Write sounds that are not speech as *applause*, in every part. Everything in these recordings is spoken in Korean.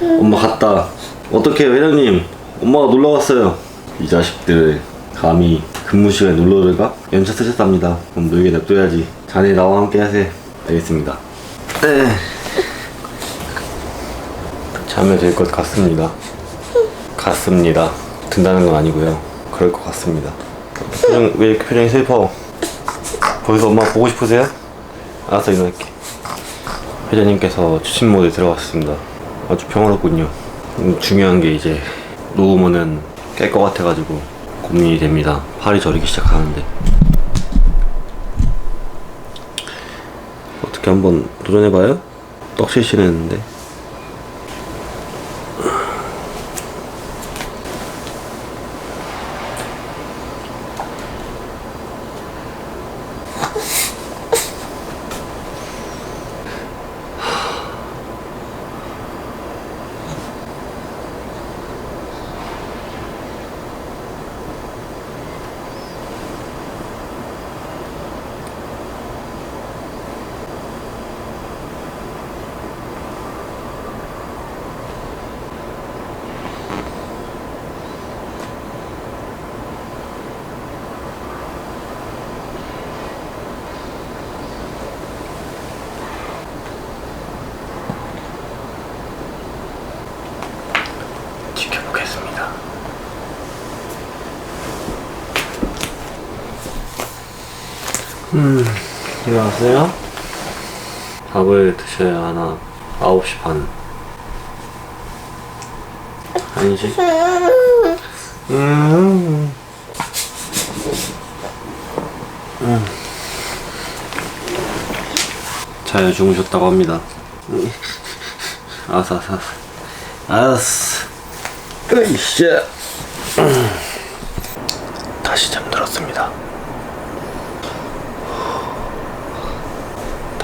엄마 갔다. 어떡해요, 회장님? 엄마가 놀러 왔어요. 이 자식들 감히 근무 시간에 놀러를 가? 연차 쓰셨답니다. 그럼 놀게 냅둬야지. 자네 나와 함께 하세요. 알겠습니다. 네. 자면 될 것 같습니다. 같습니다. 든다는 건 아니고요. 그럴 것 같습니다. 표정 왜 이렇게 표정이 슬퍼? 거기서 엄마 보고 싶으세요? 알았어 일어날게. 회장님께서 추침 모드에 들어갔습니다. 아주 평화롭군요. 음, 중요한 게 이제 놓으면은 깰 것 같아가지고 고민이 됩니다. 팔이 저리기 시작하는데 어떻게 한번 도전해봐요? 떡실실했는데 음, 일어났어요? 밥을 드셔야 하나. 9시 반. 1시? 음. 음. 잘 주무셨다고 합니다. 음. 알았어, 알았어. 알았어. 으이씨. 다시 잠들었습니다.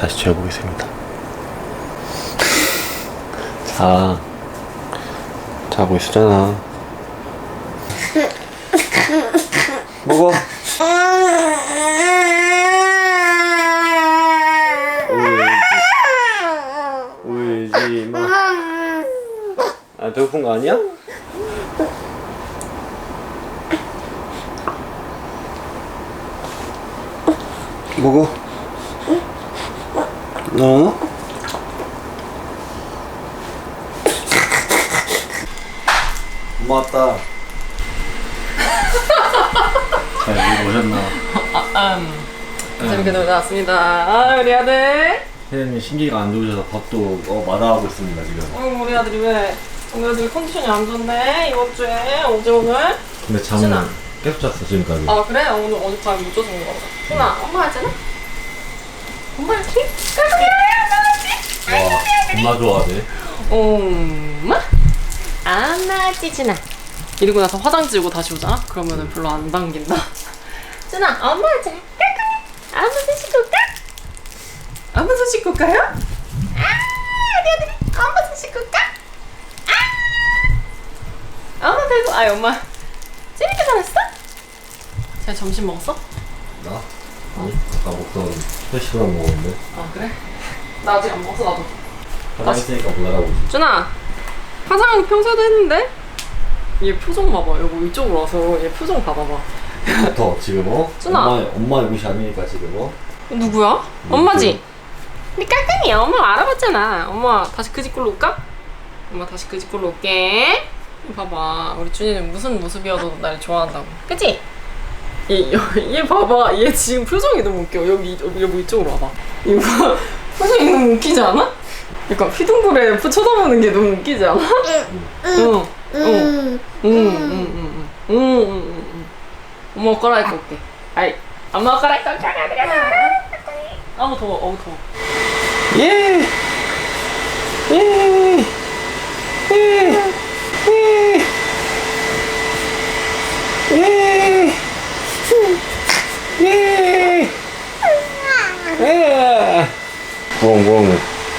다시 재보겠습니다. 자, 자고 있었잖아. 먹어. 울지, 울지 마. 아, 배고픈 거 아니야? 먹어. 어? 엄마 왔다. *laughs* 잘 여기 오셨나? 재밌게 놀다 왔습니다. 아, 우리 아들. 혜연이 신기가 안 좋으셔서 밥도 어, 마다하고 있습니다 지금. 어, 우리 아들이 왜? 우리 아들 컨디션이 안 좋네. 이번 주에 어제 오늘. 근데 잠은 신아. 계속 잤어 지금까지. 아 그래? 오늘 어젯밤 못 자서 그런 거다. 순아, 엄마 하잖아. 엄마 할지? 와, 엄마 좋아하네. 엄마? 안나지 준아. 이러고 나서 화장 지우고 다시 오잖아? 그러면은 별로 안 당긴다. *laughs* 준아, 엄마 하자. 아무 손 씻고 올까? 아무 손 씻고 올까요? 아, 우리 아들이 손 씻고 올까? 아, 엄마 배고, 아, 엄마. 찌릿게 잘했어? 잘 점심 먹었어? 나? 아니, 아까 먹던 회식으로 먹었는데. 아, 그래? 나 아직 안 먹었어, 나도. 화장 있으니까 못 알아보지. 준아 화장 평소에도 했는데 얘 표정 봐봐 여기 이쪽으로 와서 얘 표정 봐봐봐 더 지금 어? 준아. 엄마 엄마 옷이 아니니까 지금 어? 누구야? 엄마지? 네 깍깍이야 엄마 알아봤잖아 엄마 다시 그 집 걸로 올까? 엄마 다시 그 집 걸로 올게 봐봐 우리 준이는 무슨 모습이어도 날 좋아한다고 그치? 얘, *laughs* 얘 봐봐. 얘 지금 표정이 너무 웃겨. 여기, 여기 이쪽으로 와봐. 이거 봐. *laughs* 표정이 너무 웃기지 않아? 약간 휘둥그레 쳐다보는 게 너무 웃기지 않아? 응. 응. 응. 응. 응. 응. 엄마 깔아입고 올게. 아이. 엄마 깔아입고 올게. 아우, 더워. 어우, 더워. 예! 예!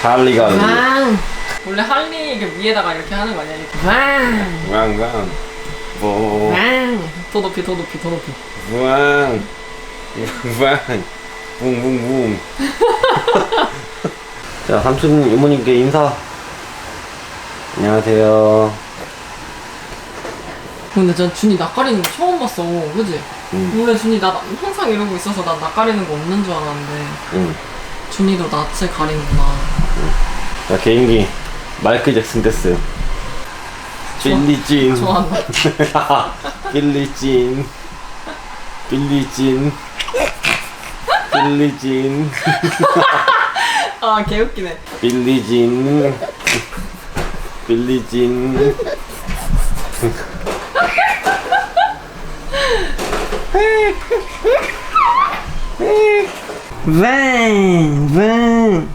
할리가 왕. 원래 할리 이게 위에다가 이렇게 하는 거 아니야? 이렇게. 왕. 왕왕 뭐 왕. 더 높이, 더 높이, 더 높이. 왕왕 붕붕붕 *laughs* 자 삼촌 이모님께 인사 안녕하세요. 근데 전 준이 낯가리는 거 처음 봤어 그지? 응. 원래 준이 나 항상 이러고 있어서 난 낯가리는 거 없는 줄 알았는데 응. 준이도 낯을 가리는구나 나 개인기 마이클 잭슨 됐어요. 빌리진. 좋아한다 *laughs* 빌리진. 빌리진. 빌리진. 아 개웃기네 빌리진. 빌리진. 웽! 웽!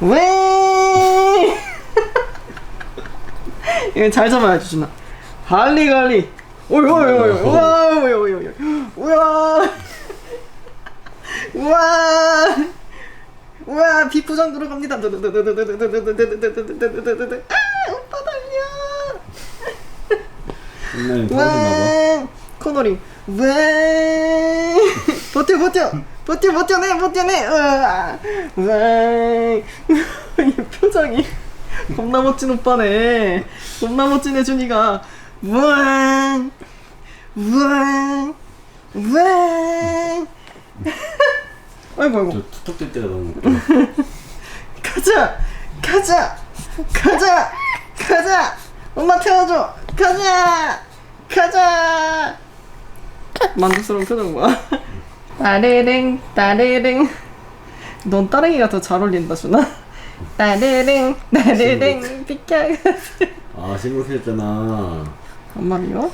웽! 이거 잘 잡아야지 준아 할리갈리 오이 오이 오이 우와 오이 오이 오이 우와 우와 우와 비포장 들어갑니다 아 오빠 달려 와 코너링 와 버텨 버텨 버텨 버텨내 버텨내. 우와 와이 *laughs* 표정이 겁나 멋진 오빠네. 겁나 멋진 혜준이가. 우와. 우와. 우와. *laughs* 아이고 아이고. 툭툭 뜰 때가 너무 *laughs* 가자. 가자. 가자. 가자. 엄마 태워줘. 가자. 가자. 만족스러운 표정 봐 따르릉 따르릉 넌 따릉이가 더 잘 어울린다 준아. 따르릉 따르릉 비켜. 아 신문했잖아. 엄마 미워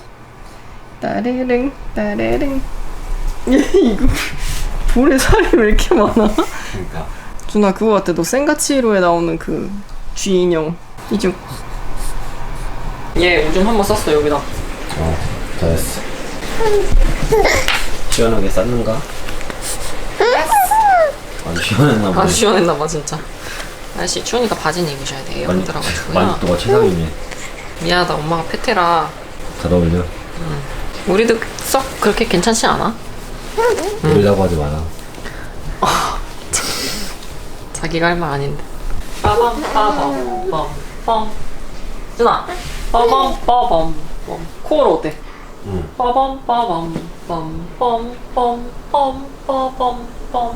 따르릉 따르릉 이거 볼에 살이 왜 이렇게 많아? 그러니까. 준아 그거 같아. 너 센가치로에 나오는 그 쥐인형. 이중. 얘 오줌 한 번 쌌어 여기다. 어 잘했어. 시원하게 쌌는가? 안 시원했나 보네 아 시원했나 봐 진짜. 날씨 추우니까 바지는 입으셔야 돼요. 많이- 힘들어가지고요. 만족도가 최상이네 미안하다 엄마가 페테라. 잘 어울려 우리도 썩 그렇게 괜찮지 않아? 우리라고 하지 마라 자기가 할 말 아닌데. 빠밤 빠밤 빰빰. 준아. 빠밤 빠밤 빰. 코어로 어때? 응 빠밤 빠밤 빰빰 빰빰 빠밤 빰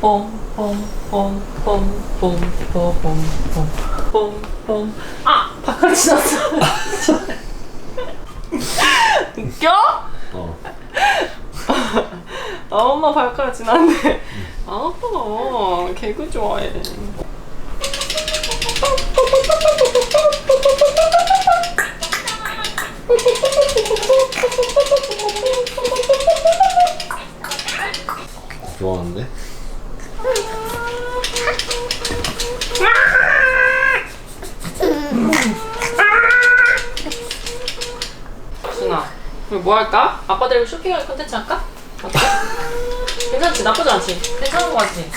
빰빰빰빰빰빰빰빰빰 아! 바깥 지났어 웃겨? 어. 아 엄마 발가락 지났는데 아 아빠가 개그 좋아해 좋아하는데? 준아 우리 뭐 할까? 아빠 데리고 쇼핑할 컨텐츠 할까? 어때? 괜찮지? 나쁘지 않지? 괜찮은 거 같지?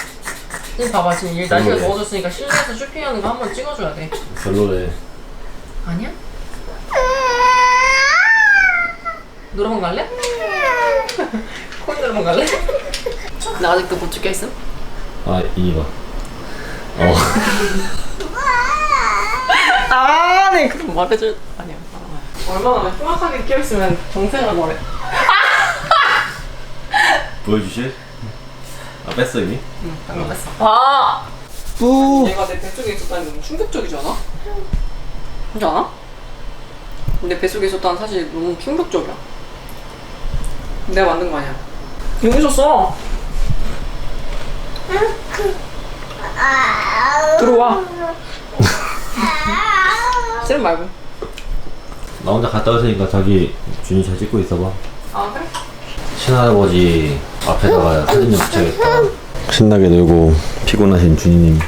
지금 봐봐 지금 일 날씨가. 더워졌으니까 실내에서 쇼핑하는 거 한 번 찍어줘야 돼 별로래 아니야? 노래방 갈래? *laughs* 코인 노래방 갈래? 나 아직도 못 죽게 있음? 아 이봐 어 *laughs* 아, 네, 그럼 말해줄. 아니야. 아, 얼마나 흉악하게 끼었으면 동생을 뭐래. *laughs* 보여주실? 아 뺐어 이미? 응, 방금 뺐어. 아! 뿌 얘가 내 뱃속에 있었다니 너무 충격적이지 않아? 그렇지 않아? 내 뱃속에 있었다는 사실 너무 충격적이야. 내가 만든 거 아니야. 여기 있었어. 들어와. *laughs* 싫은 말고. 나 혼자 갔다 올 테니까 자기 준이 잘 찍고 있어봐 아, 그래? 친할아버지 앞에다가 사진 좀 붙여야겠다 신나게 놀고 피곤하신 준이님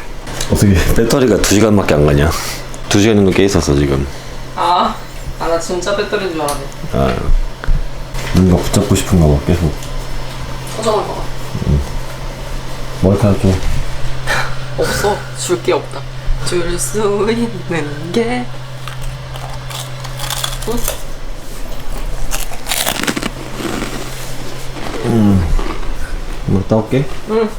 어떻게 배터리가 2시간밖에 안 가냐 2시간 정도 깨 있었어 지금 아, 아, 나 진짜 배터리인 줄 알았네. 아 뭔가 붙잡고 싶은가 봐 계속 포장을 봐. 머리카락 좀. *laughs* 없어. 줄 게 없다. 줄 수 있는 게. 응? 음. 뭐 따올게. 응.